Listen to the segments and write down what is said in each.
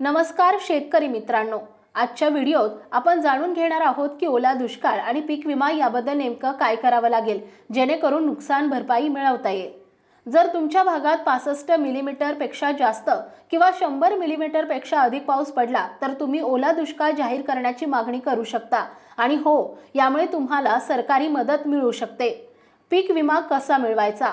नमस्कार शेतकरी मित्रांनो. आजच्या व्हिडिओत आपण जाणून घेणार आहोत की ओला दुष्काळ आणि पीक विमा याबद्दल नेमकं काय करावं लागेल जेणेकरून नुकसान भरपाई मिळवता येईल. जर तुमच्या भागात पासष्ट मिलीमीटरपेक्षा जास्त किंवा शंभर मिलीमीटरपेक्षा अधिक पाऊस पडला तर तुम्ही ओला दुष्काळ जाहीर करण्याची मागणी करू शकता. आणि हो यामुळे तुम्हाला सरकारी मदत मिळू शकते. पीक विमा कसा मिळवायचा?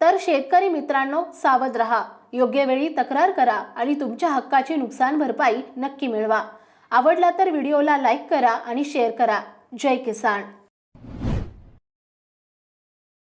तर शेतकरी मित्रांनो सावध रहा. योग्य वेळी तक्रार करा आणि तुमच्या हक्काची नुकसान भरपाई नक्की मिळवा. आवडला तर व्हिडिओला लाईक करा आणि शेअर करा. जय किसान.